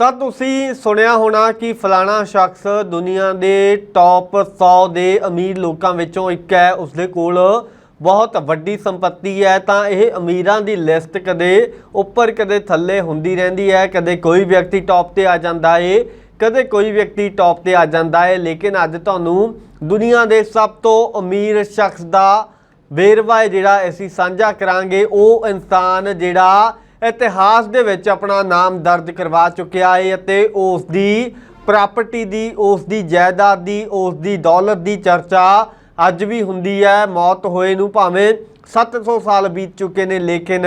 ਤਾਂ ਤੁਸੀਂ ਸੁਣਿਆ ਹੋਣਾ ਕਿ ਫਲਾਣਾ ਸ਼ਖਸ ਦੁਨੀਆ ਦੇ ਟੌਪ 100 ਦੇ ਅਮੀਰ ਲੋਕਾਂ ਵਿੱਚੋਂ ਇੱਕ ਹੈ। ਉਸਦੇ ਕੋਲ ਬਹੁਤ ਵੱਡੀ ਸੰਪਤੀ ਹੈ ਤਾਂ ਇਹ ਅਮੀਰਾਂ ਦੀ ਲਿਸਟ ਕਦੇ ਉੱਪਰ, ਕਦੇ ਥੱਲੇ ਹੁੰਦੀ ਰਹਿੰਦੀ ਹੈ। ਕਦੇ ਕੋਈ ਵਿਅਕਤੀ ਟੌਪ ਤੇ ਆ ਜਾਂਦਾ ਏ, ਕਦੇ ਕੋਈ ਵਿਅਕਤੀ ਟੌਪ ਤੇ ਆ ਜਾਂਦਾ ਏ। ਲੇਕਿਨ ਅੱਜ ਤੁਹਾਨੂੰ ਦੁਨੀਆ ਦੇ ਸਭ ਤੋਂ ਅਮੀਰ ਸ਼ਖਸ ਦਾ ਵੇਰਵਾ ਜਿਹੜਾ ਅਸੀਂ ਸਾਂਝਾ ਕਰਾਂਗੇ। ਉਹ ਇਨਸਾਨ ਜਿਹੜਾ ਇਤਿਹਾਸ ਦੇ ਵਿੱਚ ਆਪਣਾ ਨਾਮ ਦਰਜ ਕਰਵਾ ਚੁੱਕਿਆ ਹੈ ਅਤੇ ਉਸ ਦੀ ਪ੍ਰਾਪਰਟੀ ਦੀ ਉਸ ਦੀ ਜਾਇਦਾਦ ਦੀ ਉਸ ਦੀ ਦੌਲਤ ਦੀ ਚਰਚਾ ਅੱਜ ਵੀ ਹੁੰਦੀ ਹੈ। ਮੌਤ ਹੋਏ ਨੂੰ ਭਾਵੇਂ 700 ਸਾਲ ਬੀਤ ਚੁੱਕੇ ਨੇ, ਲੇਕਿਨ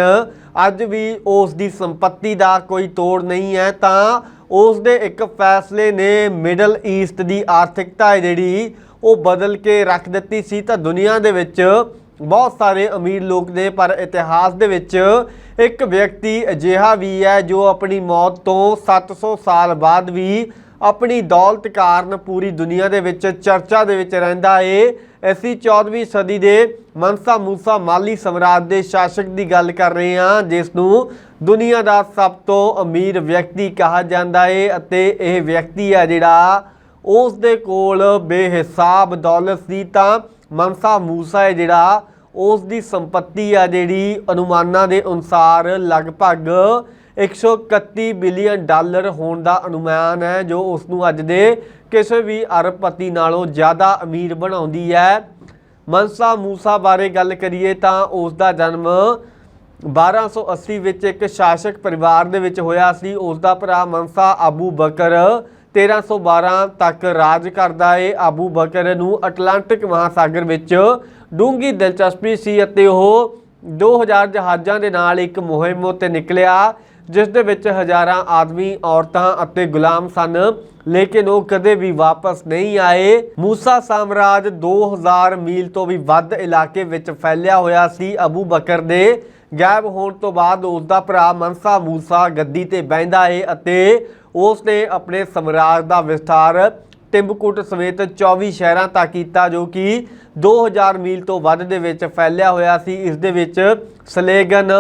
ਅੱਜ ਵੀ ਉਸ ਦੀ ਸੰਪਤੀ ਦਾ ਕੋਈ ਤੋੜ ਨਹੀਂ ਹੈ। ਤਾਂ ਉਸ ਦੇ ਇੱਕ ਫੈਸਲੇ ਨੇ ਮਿਡਲ ਈਸਟ ਦੀ ਆਰਥਿਕਤਾ ਹੈ ਜਿਹੜੀ ਉਹ ਬਦਲ ਕੇ ਰੱਖ ਦਿੱਤੀ ਸੀ। ਤਾਂ ਦੁਨੀਆ ਦੇ ਵਿੱਚ ਬਹੁਤ ਸਾਰੇ ਅਮੀਰ ਲੋਕ ਨੇ, ਪਰ ਇਤਿਹਾਸ ਦੇ ਵਿੱਚ ਇੱਕ ਵਿਅਕਤੀ ਅਜਿਹਾ ਵੀ ਹੈ ਜੋ ਆਪਣੀ ਮੌਤ ਤੋਂ 700 ਸਾਲ ਬਾਅਦ ਵੀ ਆਪਣੀ ਦੌਲਤ ਕਾਰਨ ਪੂਰੀ ਦੁਨੀਆ ਦੇ ਵਿੱਚ ਚਰਚਾ ਦੇ ਵਿੱਚ ਰਹਿੰਦਾ ਏ। ਅਸੀਂ 14ਵੀਂ ਸਦੀ ਦੇ ਮਨਸਾ ਮੂਸਾ ਮਾਲੀ ਸਮਰਾਜ ਦੇ ਸ਼ਾਸਕ ਦੀ ਗੱਲ ਕਰ ਰਹੇ ਹਾਂ, ਜਿਸ ਨੂੰ ਦੁਨੀਆ ਦਾ ਸਭ ਤੋਂ ਅਮੀਰ ਵਿਅਕਤੀ ਕਿਹਾ ਜਾਂਦਾ ਏ ਅਤੇ ਇਹ ਵਿਅਕਤੀ ਹੈ ਜਿਹੜਾ ਉਸ ਦੇ ਕੋਲ ਬੇਹਿਸਾਬ ਦੌਲਤ ਸੀ ਤਾਂ ਮਨਸਾ ਮੂਸਾ ਹੈ ਜਿਹੜਾ ਉਸ ਦੀ ਸੰਪਤੀ ਆ ਜਿਹੜੀ ਅਨੁਮਾਨਾਂ ਦੇ ਅਨੁਸਾਰ ਲਗਭਗ 131 ਬਿਲੀਅਨ ਡਾਲਰ ਹੋਣ ਦਾ ਅਨੁਮਾਨ ਹੈ, ਜੋ ਉਸ ਨੂੰ ਅੱਜ ਦੇ ਕਿਸੇ ਵੀ ਅਰਬਪਤੀ ਨਾਲੋਂ ਜ਼ਿਆਦਾ ਅਮੀਰ ਬਣਾਉਂਦੀ ਹੈ। ਮਨਸਾ ਮੂਸਾ ਬਾਰੇ ਗੱਲ ਕਰੀਏ ਤਾਂ ਉਸ ਦਾ ਜਨਮ 1280 ਵਿੱਚ ਇੱਕ ਸ਼ਾਸਕ ਪਰਿਵਾਰ ਦੇ ਵਿੱਚ ਹੋਇਆ ਸੀ। ਉਸ ਦਾ ਭਰਾ ਮਨਸਾ ਅਬੂ ਬਕਰ 1312 ਤੱਕ ਰਾਜ ਕਰਦਾ ਏ ਆਬੂ ਬਕਰ ਨੂੰ ਅਟਲਾਂਟਿਕ ਮਹਾਸਾਗਰ ਵਿੱਚ ਡੂੰਗੀ ਦਿਲਚਸਪੀ ਸੀ ਅਤੇ ਉਹ 2000 ਜਹਾਜ਼ਾਂ ਦੇ ਨਾਲ ਇੱਕ ਮੁਹਿੰਮ ਉੱਤੇ ਨਿਕਲਿਆ, ਜਿਸ ਦੇ ਵਿੱਚ ਹਜ਼ਾਰਾਂ ਆਦਮੀ, ਔਰਤਾਂ ਅਤੇ ਗੁਲਾਮ ਸਨ। ਲੇਕਿਨ ਉਹ ਕਦੇ ਵੀ ਵਾਪਸ ਨਹੀਂ ਆਏ। ਮੂਸਾ ਸਾਮਰਾਜ 2000 ਮੀਲ ਤੋਂ ਵੀ ਵੱਧ ਇਲਾਕੇ ਵਿੱਚ ਫੈਲਿਆ ਹੋਇਆ ਸੀ ਅਬੂ ਬਕਰ ਦੇ। ਗਾਇਬ ਹੋਣ ਤੋਂ ਬਾਅਦ ਉਸ ਦਾ ਭਰਾ ਮਨਸਾ ਮੂਸਾ ਗੱਦੀ ਤੇ ਬੈੰਦਾ ਏ ਅਤੇ ਉਸ ਨੇ ਆਪਣੇ ਸਮਰਾਜ ਦਾ ਵਿਸਥਾਰ ਟਿੰਬਕੁਟ ਸਮੇਤ 24 ਸ਼ਹਿਰਾਂ ਤੱਕ ਕੀਤਾ, ਜੋ ਕਿ 2000 ਮੀਲ ਤੋਂ ਵੱਧ ਦੇ ਵਿੱਚ ਫੈਲਿਆ ਹੋਇਆ ਸੀ। ਇਸ ਦੇ ਵਿੱਚ ਸਲੇਗਨ,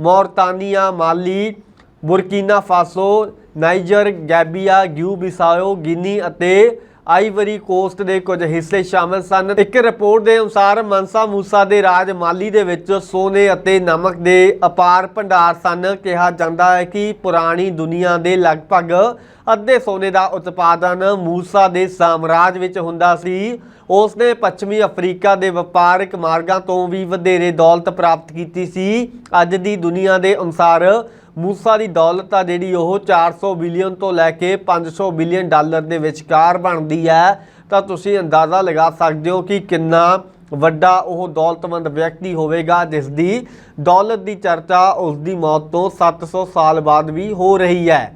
ਮੌਰਤਾਨੀਆ, ਮਾਲੀ, ਬੁਰਕੀਨਾ ਫਾਸੋ, ਨਾਈਜਰ, ਗੈਬੀਆ, ਗਿਊ ਬਿਸਾਓ, ਗਿਨੀ ਅਤੇ ਆਈਵਰੀ ਕੋਸਟ ਦੇ ਕੁਝ ਹਿੱਸੇ ਸ਼ਾਮਲ ਸਨ। ਇੱਕ ਰਿਪੋਰਟ ਦੇ ਅਨੁਸਾਰ ਮਨਸਾ ਮੂਸਾ ਦੇ ਰਾਜ ਮਾਲੀ ਦੇ ਵਿੱਚ ਸੋਨੇ ਅਤੇ ਨਮਕ ਦੇ ਅਪਾਰ ਭੰਡਾਰ ਸਨ। ਕਿਹਾ ਜਾਂਦਾ ਹੈ ਕਿ ਪੁਰਾਣੀ ਦੁਨੀਆ ਦੇ ਲਗਭਗ ਅੱਧੇ ਸੋਨੇ ਦਾ ਉਤਪਾਦਨ ਮੂਸਾ ਦੇ ਸਾਮਰਾਜ ਵਿੱਚ ਹੁੰਦਾ ਸੀ। ਉਸ ਨੇ ਪੱਛਮੀ ਅਫਰੀਕਾ ਦੇ ਵਪਾਰਕ ਮਾਰਗਾਂ ਤੋਂ ਵੀ ਵਧੇਰੇ ਦੌਲਤ ਪ੍ਰਾਪਤ ਕੀਤੀ ਸੀ। ਅੱਜ ਦੀ ਦੁਨੀਆ ਦੇ ਅਨੁਸਾਰ ਮੂਸਾ ਦੀ ਦੌਲਤ ਆ ਜਿਹੜੀ ਉਹ 400 ਬਿਲੀਅਨ ਤੋਂ ਲੈ ਕੇ 500 ਬਿਲੀਅਨ ਡਾਲਰ ਦੇ ਵਿਚਕਾਰ ਬਣਦੀ ਹੈ। ਤਾਂ ਤੁਸੀਂ ਅੰਦਾਜ਼ਾ ਲਗਾ ਸਕਦੇ ਹੋ ਕਿ ਕਿੰਨਾ ਵੱਡਾ ਉਹ ਦੌਲਤਮੰਦ ਵਿਅਕਤੀ ਹੋਵੇਗਾ ਜਿਸ ਦੀ ਦੌਲਤ ਦੀ ਚਰਚਾ ਉਸ ਦੀ ਮੌਤ ਤੋਂ 700 ਸਾਲ ਬਾਅਦ ਵੀ ਹੋ ਰਹੀ ਹੈ।